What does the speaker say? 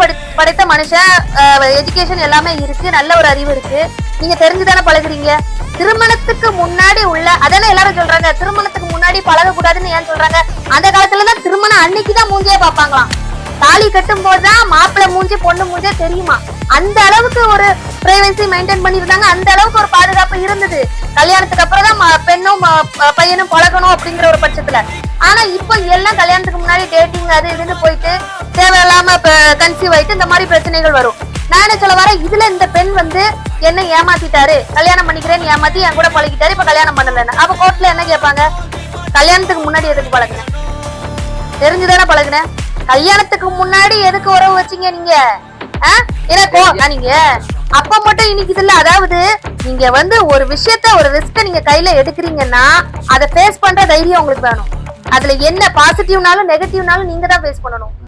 படி படைத்த மனுஷன் எஜுகேஷன் எல்லாமே இருக்கு நல்ல ஒரு அறிவு இருக்கு. நீங்க தெரிஞ்சுதானே பழகுறீங்க? திருமணத்துக்கு முன்னாடி உள்ள அதானே எல்லாரும் சொல்றாங்க திருமணத்துக்கு முன்னாடி பழக கூடாதுன்னு ஏன் சொல்றாங்க? அந்த காலத்துல தான் திருமணம் அன்னைக்கு தான் மூஞ்சியே பாப்பாங்களாம் தாலி கட்டும் போதுதான் மாப்பிள்ளை மூஞ்சி பொண்ணு மூஞ்சே தெரியுமா? அந்த அளவுக்கு ஒரு பிரைவசி மெயின்டைன் பண்ணிருந்தாங்க அந்த அளவுக்கு ஒரு பாதுகாப்பு இருந்தது. கல்யாணத்துக்கு அப்புறம் தான் பெண்ணும் பையனும் பழகணும் அப்படிங்கிற ஒரு பட்சத்துல. ஆனா இப்போ எல்லாம் கல்யாணத்துக்கு முன்னாடி டேட்டிங் அது இதுன்னு போயிட்டு கன்சீவ் ஆயிட்டு இந்த மாதிரி பிரச்சனைகள் வரும். நான் என்ன சொல்ல வரேன்? இதுல இந்த பெண் வந்து என்ன ஏமாத்திட்டாரு. கல்யாணம் பண்ணிக்கிறேன்னு ஏமாத்தி என் கூட பழகிட்டாரு இப்ப கல்யாணம் பண்ணலன்னு. அப்ப கோர்ட்ல என்ன கேட்பாங்க? கல்யாணத்துக்கு முன்னாடி எதுக்கு பழகுனேன் தெரிஞ்சுதானே பழகுனேன் கல்யாணத்துக்கு முன்னாடி எதுக்கு உறவு வச்சீங்க நீங்க? ஏன்னா நீங்க அப்ப மட்டும் இன்னைக்கு இல்ல அதாவது நீங்க வந்து ஒரு விஷயத்த ஒரு ரிஸ்க நீங்க கையில எடுக்கிறீங்கன்னா அதை ஃபேஸ் பண்ற தைரியம் உங்களுக்கு வேணும். அதுல என்ன பாசிட்டிவ்னாலும் நெகட்டிவ்னாலும் நீங்க தான் ஃபேஸ் பண்ணணும்.